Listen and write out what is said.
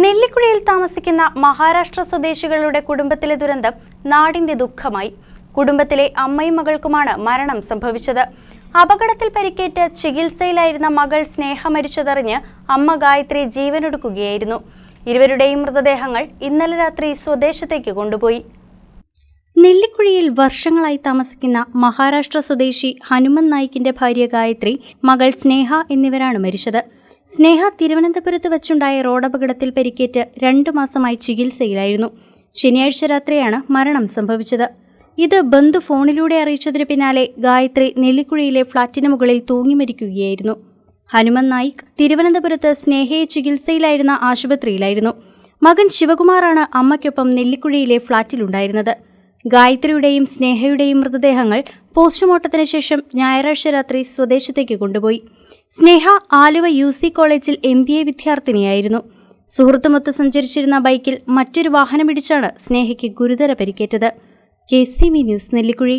നെല്ലിക്കുഴിയിൽ താമസിക്കുന്ന മഹാരാഷ്ട്ര സ്വദേശികളുടെ കുടുംബത്തിലെ ദുരന്തം നാടിന്റെ ദുഃഖമായി. കുടുംബത്തിലെ അമ്മയും മകൾക്കുമാണ് മരണം സംഭവിച്ചത്. അപകടത്തിൽ പരിക്കേറ്റ് ചികിത്സയിലായിരുന്ന മകൾ സ്നേഹ മരിച്ചതറിഞ്ഞ് അമ്മ ഗായത്രി ജീവനൊടുക്കുകയായിരുന്നു. ഇരുവരുടെയും മൃതദേഹങ്ങൾ ഇന്നലെ രാത്രി സ്വദേശത്തേക്ക് കൊണ്ടുപോയി. നെല്ലിക്കുഴിയിൽ വർഷങ്ങളായി താമസിക്കുന്ന മഹാരാഷ്ട്ര സ്വദേശി ഹനുമൻ നായിക്കിന്റെ ഭാര്യ ഗായത്രി മകൾ സ്നേഹ എന്നിവരാണ് മരിച്ചത്. സ്നേഹ തിരുവനന്തപുരത്ത് വച്ചുണ്ടായ റോഡപകടത്തിൽ പരിക്കേറ്റ് രണ്ടു മാസമായി ചികിത്സയിലായിരുന്നു. ശനിയാഴ്ച രാത്രിയാണ് മരണം സംഭവിച്ചത്. ഇത് ബന്ധു ഫോണിലൂടെ അറിയിച്ചതിന് പിന്നാലെ ഗായത്രി നെല്ലിക്കുഴിയിലെ ഫ്ളാറ്റിന് മുകളിൽ തൂങ്ങി മരിക്കുകയായിരുന്നു. ഹനുമൻ നായിക് തിരുവനന്തപുരത്ത് സ്നേഹയെ ചികിത്സയിലായിരുന്ന ആശുപത്രിയിലായിരുന്നു. മകൻ ശിവകുമാറാണ് അമ്മയ്ക്കൊപ്പം നെല്ലിക്കുഴിയിലെ ഫ്ളാറ്റിലുണ്ടായിരുന്നത്. ഗായത്രിയുടെയും സ്നേഹയുടെയും മൃതദേഹങ്ങൾ പോസ്റ്റ്മോർട്ടത്തിന് ശേഷം ഞായറാഴ്ച രാത്രി സ്വദേശത്തേക്ക് കൊണ്ടുപോയി. സ്നേഹ ആലുവ യു സി കോളേജിൽ എം ബി എ വിദ്യാർത്ഥിനിയായിരുന്നു. സുഹൃത്തുമൊത്ത് സഞ്ചരിച്ചിരുന്ന ബൈക്കിൽ മറ്റൊരു വാഹനമിടിച്ചാണ് സ്നേഹയ്ക്ക് ഗുരുതര പരിക്കേറ്റത്. K C V news Nellikuzhi.